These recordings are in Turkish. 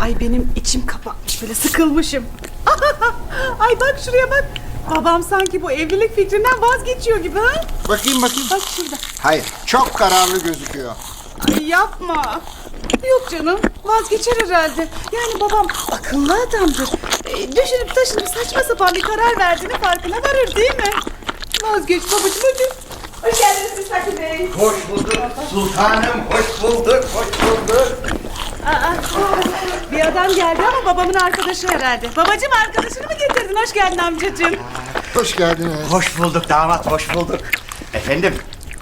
Ay benim içim kapatmış böyle sıkılmışım. Ay bak şuraya bak. Babam sanki bu evlilik fikrinden vazgeçiyor gibi ha? Bakayım bakayım. Bak şurada. Hayır çok kararlı gözüküyor. Ay yapma. Yok canım vazgeçer herhalde. Yani babam akıllı adamdır. E, düşünüp taşınıp saçma sapan bir karar verdiğini farkına varır değil mi? Vazgeç babacığım hadi. Hoş geldiniz Müstakil Bey. Hoş bulduk sultanım. Hoş bulduk. Hoş bulduk. Aa, bir adam geldi ama babamın arkadaşı herhalde. Babacığım arkadaşını mı getirdin? Hoş geldin amcacığım. Hoş geldiniz. Hoş bulduk damat, hoş bulduk. Efendim,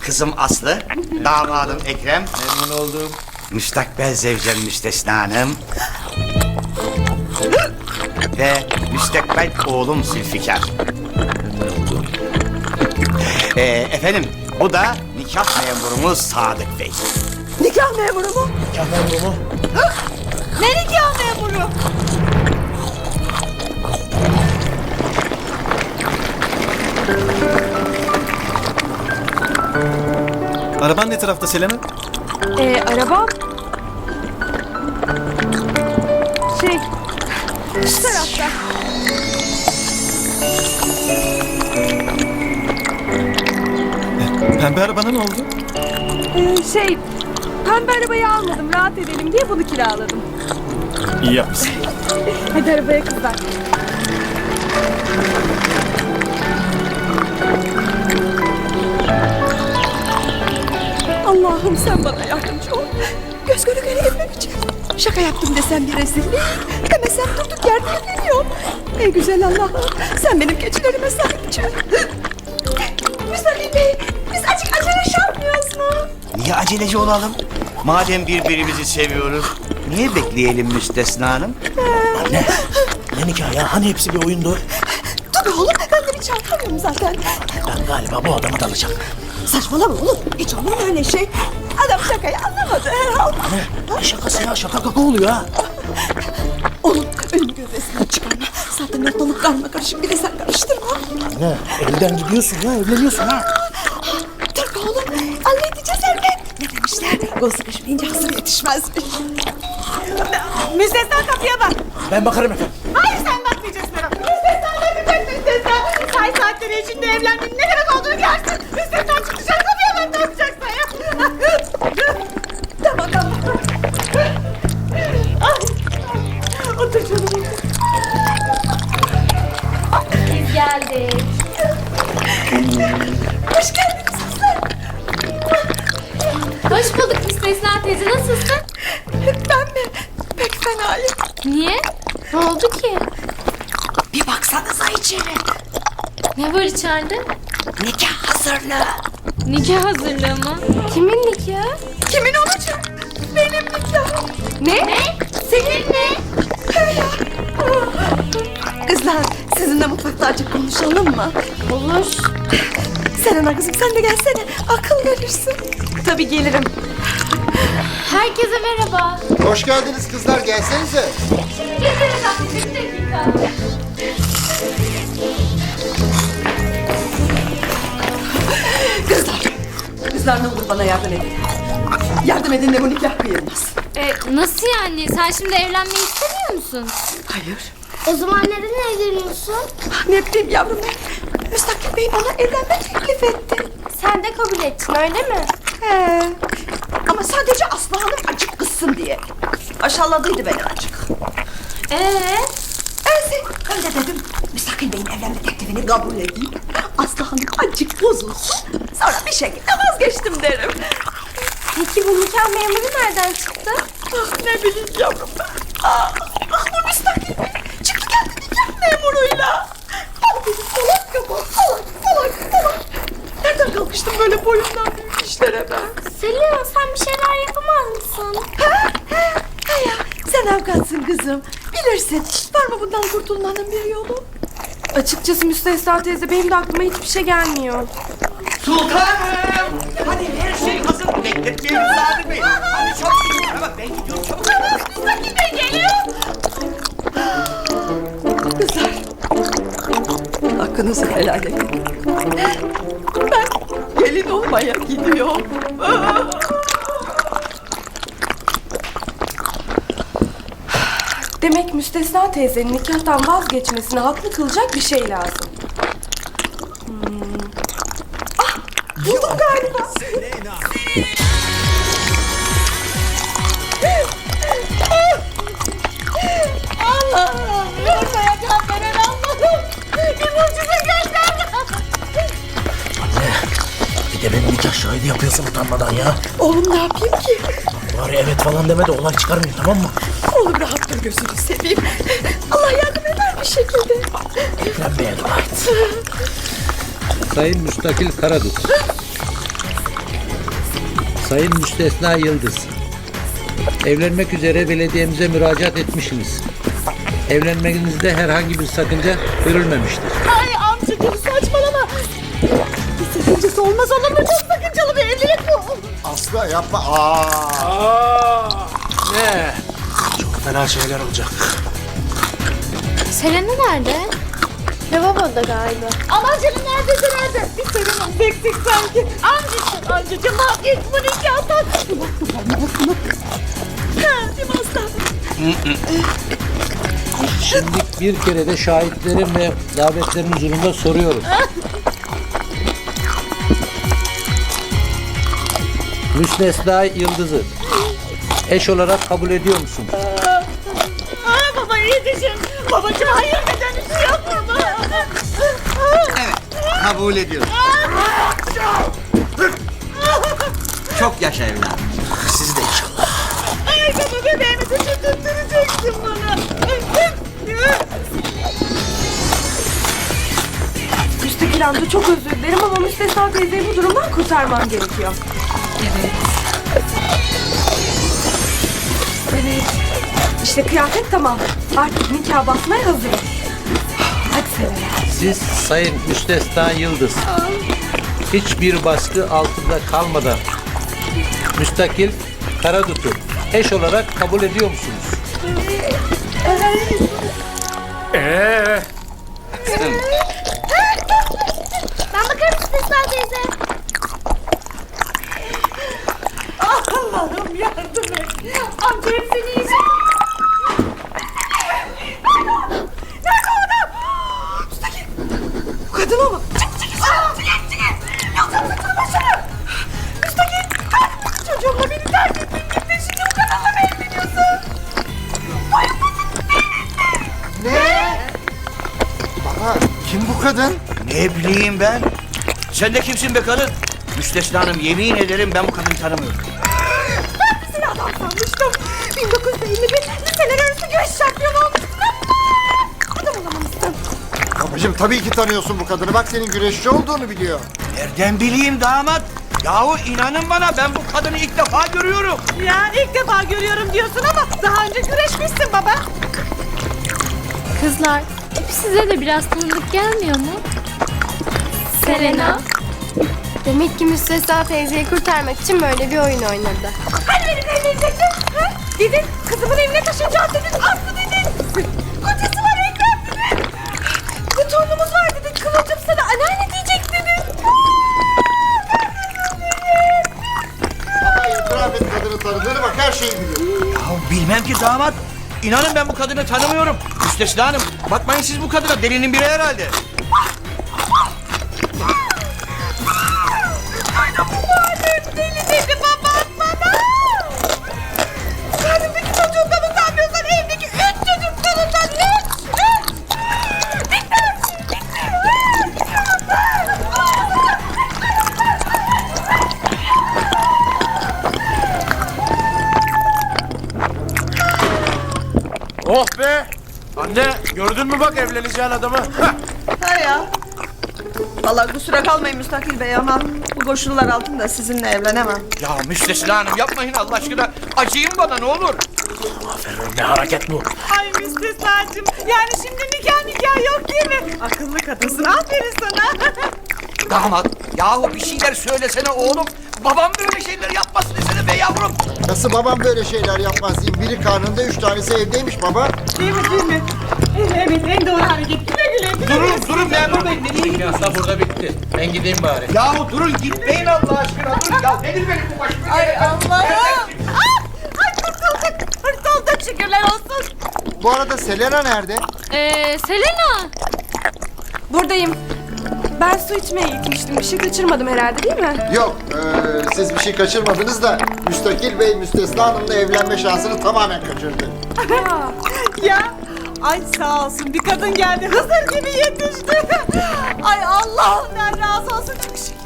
kızım Aslı, damadım Ekrem, Memnun oldum. müstakbel zevcem Müstesna Hanım ve müstakbel oğlum Zülfikar. Ee, efendim, bu da nikah memurumuz Sadık Bey. Nikah memuru mu? Nikah memuru mu? Nikah memuru? Araban ne tarafta Selena? Ee, arabam? Şey, şu tarafta. Pembe arabana ne oldu? Ee, şey, pembe arabayı almadım. Rahat edelim diye bunu kiraladım. İyi yapmışsın. Hadi arabaya kızlar. Allah'ım sen bana yardımcı ol. Göz göre göre evleneceğim. Şaka yaptım desem bir rezillik. Demesem durduk yerde evleniyorum. Ey güzel Allah'ım sen benim keçilerime sahip çık. Müsaade Bey biz açık acele yapmıyoruz mu? Niye aceleci olalım? Madem birbirimizi seviyoruz, niye bekleyelim Müstesna Hanım? Anne, ne nikah ya? Hani hepsi bir oyundu? Dur oğlum ben de bir çarpamıyorum zaten. Ben galiba bu adama dalacağım. Saçmalama oğlum hiç olur mu öyle şey? Adam şakayı anlamadı herhalde. Ne şakası ya? Şaka kaka oluyor ha. Oğlum önümü gözesinden çıkarma. Zaten ortalık karma karışık bir de sen karıştırma. Anne, elden gidiyorsun ya, evleniyorsun ha. Dur oğlum halledeceğiz. Ne demişler? Gol sıkışmayınca hazır yetişmezmiş. Müstesna kapıya bak. Ben bakarım efendim. Hayır sen bakmayacaksın Erol. Müstesna bakacak Müstesna. Say saatleri içinde evlenmenin ne demek olduğunu görsün. Var içeride? Nikah hazırlığı. Nikah hazırlığı mı? Kimin nikahı? Kimin olacak? Benim nikahım. Ne? Ne? Senin ne? Kızlar sizinle mutfakta azıcık konuşalım mı? Olur. Selena kızım sen de gelsene. Akıl verirsin. Tabii gelirim. Herkese merhaba. Hoş geldiniz kızlar gelsenize. Tatlım bir dakika. Kızlar ne olur bana yardım edin. Yardım edin de bu nikah kıyılmaz. E, nasıl yani? Sen şimdi evlenmeyi istemiyor musun? Hayır. O zaman neden evleniyorsun? Ne bileyim yavrum ben. Müstakil Bey bana evlenme teklif etti. Sen de kabul ettin öyle mi? He. Ama sadece Aslı Hanım acık kızsın diye. Aşağıladıydı beni acık. Ee? Ben de dedim Müstakil Bey'in evlenme teklifini kabul edeyim. Aslı Hanım acık bozulsun. Sonra bir şekilde vazgeçtim derim. Peki bu nikah memuru nereden çıktı? Ah ne bileyim yavrum ben. Ah, ah bu Müstakil Bey. Çıktı geldi nikah memuruyla. Ah benim salak kafam salak salak salak. Nereden kalkıştım böyle boyumdan büyük işlere ben? Selin sen bir şeyler yapamaz mısın? Ha, ha, ha ya, sen avukatsın kızım. Bilirsin. Var mı bundan kurtulmanın bir yolu? Açıkçası Müstesna teyze benim de aklıma hiçbir şey gelmiyor. Sultanım! Hadi her şey hazır. Bekletmeyelim Sadık Bey. Hadi çabuk gidin. Hemen ben gidiyorum çabuk. Kızlar. Hakkınızı helal edin. Ben gelin olmaya gidiyorum. Demek müstesna teyzenin nikahtan vazgeçmesini haklı kılacak bir şey lazım. Hmm. Ah! Buldum galiba. Allah'ım yormaya can veren Allah'ım. Bir mucize geldi Bir de beni nikah şahidi yapıyorsun utanmadan ya. Oğlum ne yapayım ki? Bari evet falan deme de olay çıkarmayın tamam mı? Rahat dur gözünü seveyim. Allah yardım eder bir şekilde. Evlenmeye dua et. Sayın Müstakil Karadut. Sayın Müstesna Yıldız. Evlenmek üzere belediyemize müracaat etmişsiniz. Evlenmenizde herhangi bir sakınca görülmemiştir. Ay amcacığım saçmalama. Bir sakıncası olmaz olur mu? Çok sakıncalı bir evlilik bu. Aslı yapma. Aa. Ne? Fena şeyler olacak. Selena nerede? Lavaboda galiba. Aman canım neredeyse nerede? Bir sorunum eksik sanki. Amcacığım, amcacığım vazgeç bu nikahtan. Ha, Değil mi aslan? Şimdi bir kere de şahitlerin ve davetlerin huzurunda soruyorum. Müstesna Yıldız'ı eş olarak kabul ediyor musun? Babacığım hayır şey yapma. Evet, kabul ediyorum. Çok yaşa evladım. Siz de inşallah. Ay baba bebeğimi tuttutturacaksın bana. Müstakil amca çok özür dilerim ama müstesna teyzeyi bu durumdan kurtarmam gerekiyor. Evet. Evet. İşte kıyafet tamam. Artık nikah basmaya hazırım. Hadi Selena. Siz Sayın Müstesna Yıldız hiçbir baskı altında kalmadan müstakil Karadut'u eş olarak kabul ediyor musunuz? Ben bakarım Müstesna teyze. Allah'ım yardım et. Amca çocuğumla beni terk ettin gitti. Şimdi bu kadınla mı evleniyorsun? Baba kim bu kadın? Ne bileyim ben? Sen de kimsin be kadın? Müstesna Hanım yemin ederim ben bu kadını tanımıyorum. Ben seni adam sanmıştım. 1951 liseler arası güreş şampiyonu olmuşsun ama adam olamamışsın. Babacığım tabii ki tanıyorsun bu kadını. Bak senin güreşçi olduğunu biliyor. Nereden bileyim damat? Yahu inanın bana ben bu kadını ilk defa görüyorum. Yani ilk defa görüyorum diyorsun ama daha önce güreşmişsin baba. Kızlar, tipi size de biraz tanıdık gelmiyor mu? Selena. Demek ki Müstesna teyzeyi kurtarmak için böyle bir oyun oynadı. Hani benimle evlenecektin? Ha? Dedin kızımın evine taşınacağız dedin. Aslı bilmem ki damat. İnanın ben bu kadını tanımıyorum. Müstesna Hanım bakmayın siz bu kadına delinin biri herhalde. Gördün mü bak evleneceğin adamı? Ha ya. Vallahi kusura kalmayın Müstakil Bey ama bu koşullar altında sizinle evlenemem. Ya Müstesna Hanım yapmayın Allah aşkına. Acıyın bana ne olur. Aferin ne hareket bu. Ay müstesnacığım. Yani şimdi nikah nikah yok değil mi? Akıllı kadınsın. Aferin sana. Damat yahu bir şeyler söylesene oğlum. Babam böyle şeyler yapmasın yavrum. Nasıl babam böyle şeyler yapmaz diyeyim. Biri karnında üç tanesi evdeymiş baba. Değil mi değil mi? Evet en doğru hareket. Güle güle. güle. Durun durun memur bey nereye gidiyorsun? Burada bitti. Ben gideyim bari. Yahu durun gitmeyin Allah aşkına durun. Ya nedir benim bu başıma? Ay? Allah'ım. Ah, Ay kurtulduk. Kurtulduk şükürler olsun. Bu arada Selena nerede? Ee, Selena. Buradayım. Ben su içmeye gitmiştim. Bir şey kaçırmadım herhalde değil mi? Yok, ee, siz bir şey kaçırmadınız da Müstakil Bey Müstesna Hanım'la evlenme şansını tamamen kaçırdı. Ya ay sağ olsun bir kadın geldi Hızır gibi yetişti. Ay Allah'ından razı olsun çok şükür.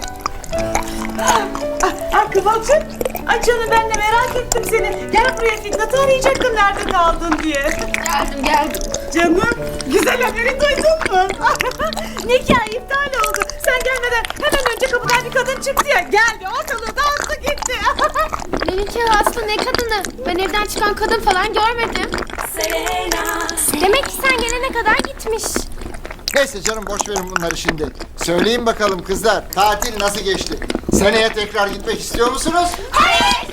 Ay Kıvılcım. Ay canım ben de merak ettim seni. Gel buraya Fitnat'ı arayacaktım nerede kaldın diye. Geldim geldim. Canım güzel haberi duydun mu? Nikah iptal oldu. Sen gelmeden hemen önce kapıdan bir kadın çıktı ya. Geldi ortalığı dağıttı gitti. Ne nikahı Aslı ne kadını? Ben evden çıkan kadın falan görmedim. Demek ki sen gelene kadar gitmiş. Neyse canım boş verin bunları şimdi. Söyleyin bakalım kızlar, tatil nasıl geçti? Seneye tekrar gitmek istiyor musunuz? Hayır!